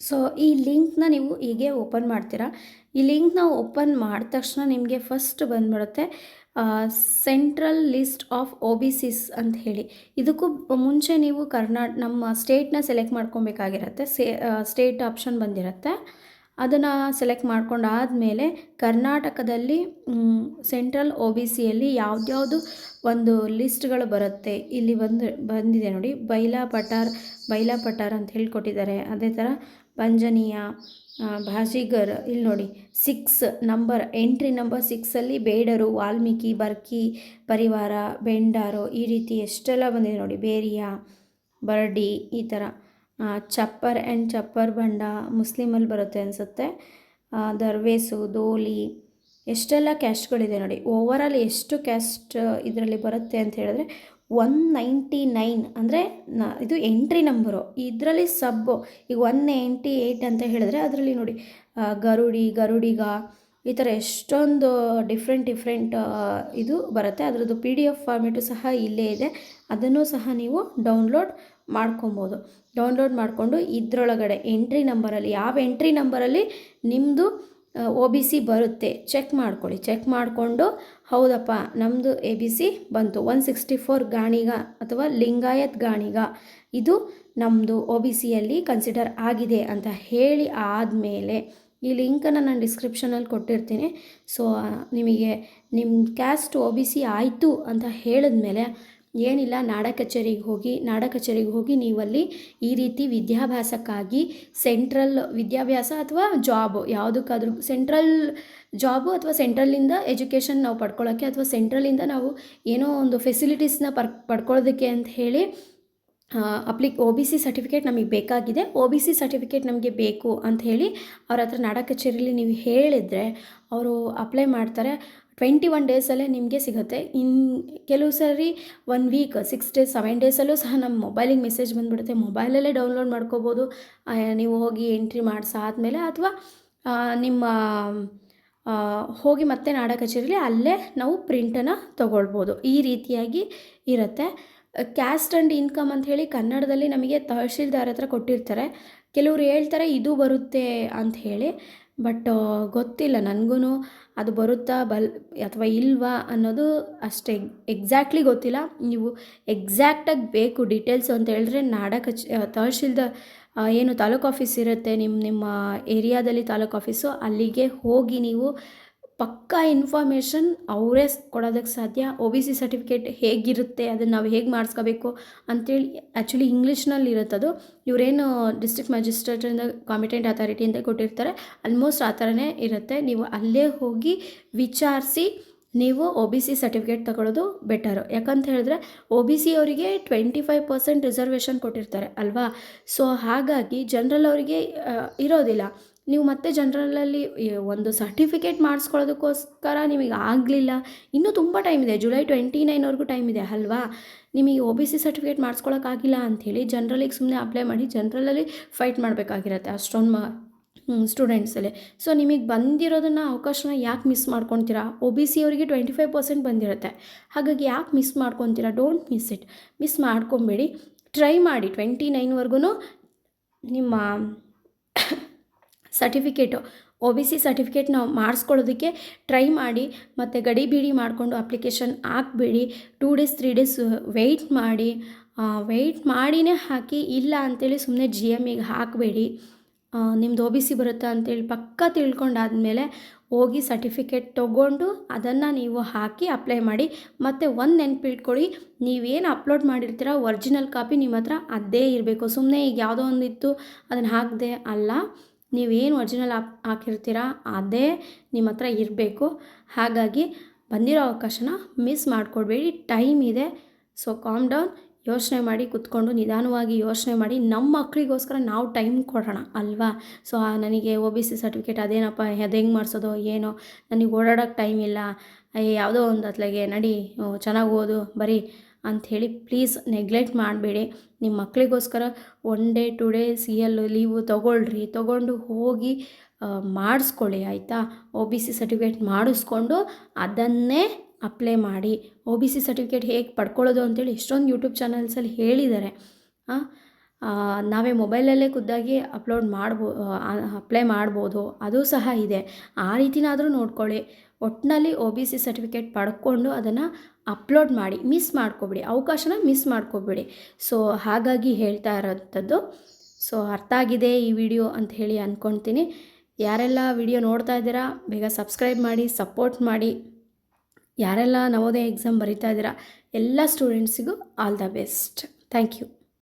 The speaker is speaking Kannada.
ಸೊ ಈ ಲಿಂಕ್ನ ನೀವು ಹೀಗೆ ಓಪನ್ ಮಾಡ್ತೀರಾ? ಈ ಲಿಂಕ್ನ ಓಪನ್ ಮಾಡಿದ ತಕ್ಷಣ ನಿಮಗೆ ಫಸ್ಟ್ ಬಂದ್ಬಿಡುತ್ತೆ central list of O B Cs ಅಂತ ಹೇಳಿ. ಇದಕ್ಕೂ ಮುಂಚೆ ನೀವು ಕರ್ನಾಟ ನಮ್ಮ ಸ್ಟೇಟ್ನ ಸೆಲೆಕ್ಟ್ ಮಾಡ್ಕೊಬೇಕಾಗಿರತ್ತೆ, ಸೇ ಸ್ಟೇಟ್ ಆಪ್ಷನ್ ಬಂದಿರುತ್ತೆ. ಅದನ್ನು ಸೆಲೆಕ್ಟ್ ಮಾಡ್ಕೊಂಡಾದಮೇಲೆ ಕರ್ನಾಟಕದಲ್ಲಿ ಸೆಂಟ್ರಲ್ ಒ ಬಿ ಸಿಯಲ್ಲಿ ಯಾವ್ದ್ಯಾವುದು ಒಂದು ಲಿಸ್ಟ್ಗಳು ಬರುತ್ತೆ. ಇಲ್ಲಿ ಬಂದು, ಬಂದಿದೆ ನೋಡಿ. ಬೈಲಾ ಪಟಾರ್ ಬೈಲಾ ಪಟಾರ್ ಅಂತ ಹೇಳ್ಕೊಟ್ಟಿದ್ದಾರೆ. ಅದೇ ಥರ ಪಂಜನೀಯ ಭಾಷಿಗರ್ ಇಲ್ಲಿ ನೋಡಿ. ಸಿಕ್ಸ್ ನಂಬರ್ ಎಂಟ್ರಿ ನಂಬರ್ ಸಿಕ್ಸಲ್ಲಿ ಬೇಡರು, ವಾಲ್ಮೀಕಿ, ಬರ್ಕಿ, ಪರಿವಾರ, ಬೆಂಡಾರು ಈ ರೀತಿ ಎಷ್ಟೆಲ್ಲ ಬಂದಿದೆ ನೋಡಿ. ಬೇರಿಯ, ಬರ್ಡಿ ಈ ಥರ ಚಪ್ಪರ್ ಆ್ಯಂಡ್ ಚಪ್ಪರ್ ಬಂಡ ಮುಸ್ಲಿಮಲ್ಲಿ ಬರುತ್ತೆ ಅನಿಸುತ್ತೆ. ದರ್ವೇಸು, ದೋಲಿ, ಎಷ್ಟೆಲ್ಲ ಕ್ಯಾಸ್ಟ್ಗಳಿದೆ ನೋಡಿ. ಓವರಾಲ್ ಎಷ್ಟು ಕ್ಯಾಸ್ಟ್ ಇದರಲ್ಲಿ ಬರುತ್ತೆ ಅಂತ ಹೇಳಿದ್ರೆ ಒನ್ ನೈಂಟಿ ನೈನ್ ಅಂದರೆ ನ, ಇದು ಎಂಟ್ರಿ ನಂಬರು ಇದರಲ್ಲಿ ಸಬ್ಬು ಈಗ ಒನ್ ನೈಂಟಿ ಏಯ್ಟ್ ಅಂತ ಹೇಳಿದ್ರೆ ಅದರಲ್ಲಿ ನೋಡಿ. ಗರುಡಿ, ಗರುಡಿಗ ಈ ಥರ ಎಷ್ಟೊಂದು ಡಿಫ್ರೆಂಟ್ ಡಿಫ್ರೆಂಟ್ ಇದು ಬರುತ್ತೆ. ಅದರದ್ದು ಪಿ ಡಿ ಎಫ್ ಫಾರ್ಮೇಟು ಸಹ ಇಲ್ಲೇ ಇದೆ. ಅದನ್ನು ಸಹ ನೀವು ಡೌನ್ಲೋಡ್ ಮಾಡ್ಕೊಬೋದು. ಡೌನ್ಲೋಡ್ ಮಾಡಿಕೊಂಡು ಇದರೊಳಗಡೆ ಎಂಟ್ರಿ ನಂಬರಲ್ಲಿ, ಯಾವ ಎಂಟ್ರಿ ನಂಬರಲ್ಲಿ ನಿಮ್ಮದು ಒ ಬಿ ಸಿ ಬರುತ್ತೆ, ಚೆಕ್ ಮಾಡ್ಕೊಳ್ಳಿ. ಚೆಕ್ ಮಾಡಿಕೊಂಡು, ಹೌದಪ್ಪ ನಮ್ಮದು ಎ ಬಿ ಸಿ ಬಂತು. ಒನ್ ಸಿಕ್ಸ್ಟಿ ಫೋರ್ ಗಾಣಿಗ ಅಥವಾ ಲಿಂಗಾಯತ್ ಗಾಣಿಗ ಇದು ನಮ್ಮದು ಒ ಬಿ ಸಿಯಲ್ಲಿ ಕನ್ಸಿಡರ್ ಆಗಿದೆ ಅಂತ ಹೇಳಿ ಆದಮೇಲೆ ಈ ಲಿಂಕನ್ನು ನಾನು ಡಿಸ್ಕ್ರಿಪ್ಷನಲ್ಲಿ ಕೊಟ್ಟಿರ್ತೀನಿ. ಸೊ ನಿಮಗೆ ನಿಮ್ಮ ಕ್ಯಾಸ್ಟ್ ಒ ಬಿ ಸಿ ಆಯಿತು ಅಂತ ಹೇಳಿದ್ಮೇಲೆ ಏನಿಲ್ಲ, ನಾಡ ಕಚೇರಿಗೆ ಹೋಗಿ, ನಾಡ ಕಚೇರಿಗೆ ಹೋಗಿ ನೀವಲ್ಲಿ ಈ ರೀತಿ ವಿದ್ಯಾಭ್ಯಾಸಕ್ಕಾಗಿ ಸೆಂಟ್ರಲ್ ವಿದ್ಯಾಭ್ಯಾಸ ಅಥವಾ ಜಾಬ್ ಯಾವುದಕ್ಕಾದ್ರೂ ಸೆಂಟ್ರಲ್ ಜಾಬು ಅಥವಾ ಸೆಂಟ್ರಲ್ಲಿಂದ ಎಜುಕೇಷನ್ ನಾವು ಪಡ್ಕೊಳ್ಳೋಕ್ಕೆ ಅಥವಾ ಸೆಂಟ್ರಲಿಂದ ನಾವು ಏನೋ ಒಂದು ಫೆಸಿಲಿಟೀಸ್ನ ಪರ್ ಪಡ್ಕೊಳ್ಳೋದಕ್ಕೆ ಅಂತ ಹೇಳಿ apply O B C certificate ನಮಗೆ ಬೇಕಾಗಿದೆ. ಒ ಬಿ ಸಿ ಸರ್ಟಿಫಿಕೇಟ್ ನಮಗೆ ಬೇಕು ಅಂತ ಹೇಳಿ ಅವ್ರ ಹತ್ರ ನಾಡ ಕಚೇರಿಯಲ್ಲಿ ನೀವು ಹೇಳಿದರೆ ಅವರು ಅಪ್ಲೈ ಮಾಡ್ತಾರೆ. ಟ್ವೆಂಟಿ ಒನ್ ಡೇಸಲ್ಲೇ ನಿಮಗೆ ಸಿಗುತ್ತೆ. ಇನ್ನು ಕೆಲವು ಸರಿ one week six days seven ಡೇಸಲ್ಲೂ ಸಹ ನಮ್ಮ ಮೊಬೈಲಿಗೆ ಮೆಸೇಜ್ ಬಂದುಬಿಡುತ್ತೆ. ಮೊಬೈಲಲ್ಲೇ ಡೌನ್ಲೋಡ್ ಮಾಡ್ಕೋಬೋದು. ನೀವು ಹೋಗಿ ಎಂಟ್ರಿ ಮಾಡಿಸಾದ್ಮೇಲೆ ಅಥವಾ ನಿಮ್ಮ ಹೋಗಿ ಮತ್ತೆ ನಾಡ ಕಚೇರಿಯಲ್ಲಿ ಅಲ್ಲೇ ನಾವು ಪ್ರಿಂಟನ್ನು ತೊಗೊಳ್ಬೋದು. ಈ ರೀತಿಯಾಗಿ ಇರುತ್ತೆ. ಕ್ಯಾಸ್ಟ್ ಆ್ಯಂಡ್ ಇನ್ಕಮ್ ಅಂತ ಹೇಳಿ ಕನ್ನಡದಲ್ಲಿ ನಮಗೆ ತಹಶೀಲ್ದಾರ್ ಹತ್ರ ಕೊಟ್ಟಿರ್ತಾರೆ. ಕೆಲವರು ಹೇಳ್ತಾರೆ, ಇದು ಬರುತ್ತೆ ಅಂತ ಹೇಳಿ. ಬಟ್ ಗೊತ್ತಿಲ್ಲ. ನನಗೂ ಅದು ಬರುತ್ತಾ, ಬಲ್, ಅಥವಾ ಇಲ್ವಾ ಅನ್ನೋದು ಅಷ್ಟೇ. ಎಕ್ಸಾಕ್ಟ್ಲಿ ಗೊತ್ತಿಲ್ಲ. ನೀವು ಎಕ್ಸಾಕ್ಟಾಗಿ ಬೇಕು ಡೀಟೇಲ್ಸ್ ಅಂತ ಹೇಳಿದ್ರೆ ನಾಡ ಕಚ್ ತಹಶೀಲ್ದಾರ್ ಏನು ತಾಲೂಕು ಆಫೀಸ್ ಇರುತ್ತೆ. ನಿಮ್ಮ ನಿಮ್ಮ ಏರಿಯಾದಲ್ಲಿ ತಾಲೂಕು ಆಫೀಸು ಅಲ್ಲಿಗೆ ಹೋಗಿ ನೀವು ಪಕ್ಕಾ ಇನ್ಫಾರ್ಮೇಷನ್ ಅವರೇ ಕೊಡೋದಕ್ಕೆ ಸಾಧ್ಯ. ಒ ಬಿ ಸಿ ಸರ್ಟಿಫಿಕೇಟ್ ಹೇಗಿರುತ್ತೆ, ಅದನ್ನು ನಾವು ಹೇಗೆ ಮಾಡಿಸ್ಕೋಬೇಕು ಅಂತೇಳಿ ಆ್ಯಕ್ಚುಲಿ ಇಂಗ್ಲೀಷ್ನಲ್ಲಿ ಇರುತ್ತದು. ಇವರೇನು ಡಿಸ್ಟ್ರಿಕ್ಟ್ ಮ್ಯಾಜಿಸ್ಟ್ರೇಟಿಂದ ಕಾಂಪಿಟೆಂಟ್ ಅಥಾರಿಟಿಯಿಂದ ಕೊಟ್ಟಿರ್ತಾರೆ. ಆಲ್ಮೋಸ್ಟ್ ಆ ಥರನೇ ಇರುತ್ತೆ. ನೀವು ಅಲ್ಲೇ ಹೋಗಿ ವಿಚಾರಿಸಿ ನೀವು ಒ ಬಿ ಸಿ ಸರ್ಟಿಫಿಕೇಟ್ ತಗೊಳ್ಳೋದು ಬೆಟರು ಯಾಕಂತ ಹೇಳಿದ್ರೆ ಒ ಬಿ ಸಿ ಅವರಿಗೆ ಟ್ವೆಂಟಿ ಫೈವ್ ಪರ್ಸೆಂಟ್ ರಿಸರ್ವೇಷನ್ ಕೊಟ್ಟಿರ್ತಾರೆ ಅಲ್ವಾ? ಸೊ ಹಾಗಾಗಿ ಜನರಲ್ ಅವರಿಗೆ ಇರೋದಿಲ್ಲ. ನೀವು ಮತ್ತೆ ಜನರಲಲ್ಲಿ ಒಂದು ಸರ್ಟಿಫಿಕೇಟ್ ಮಾಡಿಸ್ಕೊಳ್ಳೋದಕ್ಕೋಸ್ಕರ ನಿಮಗೆ ಆಗಲಿಲ್ಲ. ಇನ್ನೂ ತುಂಬ ಟೈಮ್ ಇದೆ. ಜುಲೈ ಟ್ವೆಂಟಿ ನೈನ್ವರೆಗೂ ಟೈಮ್ ಇದೆ ಅಲ್ವಾ? ನಿಮಗೆ ಒ ಬಿ ಸಿ ಸರ್ಟಿಫಿಕೇಟ್ ಮಾಡಿಸ್ಕೊಳಕ್ಕಾಗಿಲ್ಲ ಅಂಥೇಳಿ ಜನರಲಿಗೆ ಸುಮ್ಮನೆ ಅಪ್ಲೈ ಮಾಡಿ ಜನರಲಲ್ಲಿ ಫೈಟ್ ಮಾಡಬೇಕಾಗಿರತ್ತೆ ಅಷ್ಟೊಂದು ಮ ಸ್ಟೂಡೆಂಟ್ಸಲ್ಲಿ ಸೊ ನಿಮಗೆ ಬಂದಿರೋದನ್ನು ಅವಕಾಶನ ಯಾಕೆ ಮಿಸ್ ಮಾಡ್ಕೊತೀರಾ? ಒ ಬಿ ಸಿ ಅವರಿಗೆ ಟ್ವೆಂಟಿ ಫೈವ್ ಪರ್ಸೆಂಟ್ ಬಂದಿರುತ್ತೆ. ಹಾಗಾಗಿ ಯಾಕೆ ಮಿಸ್ ಮಾಡ್ಕೊತೀರಾ? ಡೋಂಟ್ ಮಿಸ್ ಇಟ್ ಮಿಸ್ ಮಾಡ್ಕೊಬೇಡಿ. ಟ್ರೈ ಮಾಡಿ. ಟ್ವೆಂಟಿ ನೈನ್ವರೆಗೂ ನಿಮ್ಮ certificate O B C certificate ನಾವು ಮಾಡಿಸ್ಕೊಳ್ಳೋದಕ್ಕೆ ಟ್ರೈ ಮಾಡಿ, ಮತ್ತು ಗಡಿ ಬೀಡಿ ಮಾಡಿಕೊಂಡು application ಹಾಕ್ಬೇಡಿ. Two days three days wait ಮಾಡಿ. ವೆಯ್ಟ್ ಮಾಡಿನೇ ಹಾಕಿ, ಇಲ್ಲ ಅಂಥೇಳಿ ಸುಮ್ಮನೆ ಜಿ ಎಂ ಈಗ ಹಾಕಬೇಡಿ. ನಿಮ್ದು ಒ ಬಿ ಸಿ ಬರುತ್ತಾ ಅಂತೇಳಿ ಪಕ್ಕ ತಿಳ್ಕೊಂಡಾದಮೇಲೆ ಹೋಗಿ ಸರ್ಟಿಫಿಕೇಟ್ ತೊಗೊಂಡು ಅದನ್ನು ನೀವು ಹಾಕಿ ಅಪ್ಲೈ ಮಾಡಿ, ಮತ್ತು ಒಂದು ನೆನಪಿಟ್ಕೊಳ್ಳಿ, ನೀವೇನು ಅಪ್ಲೋಡ್ ಮಾಡಿರ್ತೀರ ಒರಿಜಿನಲ್ ಕಾಪಿ ನಿಮ್ಮ ಹತ್ರ ಅದೇ ಇರಬೇಕು. ಸುಮ್ಮನೆ ಈಗ ಯಾವುದೋ ಒಂದಿತ್ತು, ಅದನ್ನು ಹಾಕದೆ ಅಲ್ಲ. ನೀವೇನು ಒರಿಜಿನಲ್ ಹಾಕ್, ಹಾಕಿರ್ತೀರ, ಅದೇ ನಿಮ್ಮ ಹತ್ರ ಇರಬೇಕು. ಹಾಗಾಗಿ ಬಂದಿರೋ ಅವಕಾಶನ ಮಿಸ್ ಮಾಡಿಕೊಡ್ಬೇಡಿ. ಟೈಮ್ ಇದೆ. ಸೊ ಕಾಮ್ ಡೌನ್ ಯೋಚನೆ ಮಾಡಿ ಕುತ್ಕೊಂಡು ನಿಧಾನವಾಗಿ ಯೋಚನೆ ಮಾಡಿ ನಮ್ಮ ಮಕ್ಕಳಿಗೋಸ್ಕರ ನಾವು ಟೈಮ್ ಕೊಡೋಣ, ಅಲ್ವಾ? ಸೊ ನನಗೆ ಒ ಬಿ ಸಿ ಸರ್ಟಿಫಿಕೇಟ್ ಅದೇನಪ್ಪ, ಅದು ಹೆಂಗೆ ಮಾಡಿಸೋದು, ಏನೋ? ನನಗೆ ಓಡಾಡೋಕ್ಕೆ ಟೈಮ್ ಇಲ್ಲ. ಯಾವುದೋ ಒಂದು ಅತ್ಲಾಗೆ ನಡಿ ಚೆನ್ನಾಗಿ ಓದು, ಬರೀ. ಅಂಥೇಳಿ ಪ್ಲೀಸ್ ನೆಗ್ಲೆಕ್ಟ್ ಮಾಡಬೇಡಿ. ನಿಮ್ಮ ಮಕ್ಕಳಿಗೋಸ್ಕರ one day, two day C L leave ತೊಗೊಳ್ರಿ. ತೊಗೊಂಡು ಹೋಗಿ ಮಾಡಿಸ್ಕೊಳ್ಳಿ, ಆಯಿತಾ? ಒ ಬಿ ಸಿ ಸರ್ಟಿಫಿಕೇಟ್ ಮಾಡಿಸ್ಕೊಂಡು ಅದನ್ನೇ ಅಪ್ಲೈ ಮಾಡಿ. ಒ ಬಿ ಸಿ ಸರ್ಟಿಫಿಕೇಟ್ ಹೇಗೆ ಪಡ್ಕೊಳ್ಳೋದು ಅಂತೇಳಿ ಎಷ್ಟೊಂದು ಯೂಟ್ಯೂಬ್ ಚಾನಲ್ಸಲ್ಲಿ ಹೇಳಿದ್ದಾರೆ. ನಾವೇ ಮೊಬೈಲಲ್ಲೇ ಖುದ್ದಾಗಿ ಅಪ್ಲೋಡ್ ಮಾಡ್ಬೋ ಅಪ್ಲೈ ಮಾಡ್ಬೋದು, ಅದು ಸಹ ಇದೆ. ಆ ರೀತಿನಾದರೂ ನೋಡ್ಕೊಳ್ಳಿ. ಒಟ್ಟಿನಲ್ಲಿ ಒ ಬಿ ಸಿ ಸರ್ಟಿಫಿಕೇಟ್ ಪಡ್ಕೊಂಡು ಅದನ್ನು ಅಪ್ಲೋಡ್ ಮಾಡಿ, ಮಿಸ್ ಮಾಡ್ಕೊಬೇಡಿ, ಅವಕಾಶನ ಮಿಸ್ ಮಾಡ್ಕೊಬೇಡಿ. ಸೊ, ಹಾಗಾಗಿ ಹೇಳ್ತಾ ಇರೋಂಥದ್ದು. ಸೊ, ಅರ್ಥ ಆಗಿದೆ ಈ ವಿಡಿಯೋ ಅಂತ ಹೇಳಿ ಅಂದ್ಕೊಳ್ತೀನಿ ಯಾರೆಲ್ಲ ವಿಡಿಯೋ ನೋಡ್ತಾ ಇದ್ದೀರಾ, ಬೇಗ ಸಬ್ಸ್ಕ್ರೈಬ್ ಮಾಡಿ, ಸಪೋರ್ಟ್ ಮಾಡಿ. ಯಾರೆಲ್ಲ ನವೋದಯ ಎಕ್ಸಾಮ್ ಬರಿತಾ ಇದ್ದೀರಾ, ಎಲ್ಲ ಸ್ಟೂಡೆಂಟ್ಸಿಗೂ all the best. Thank you.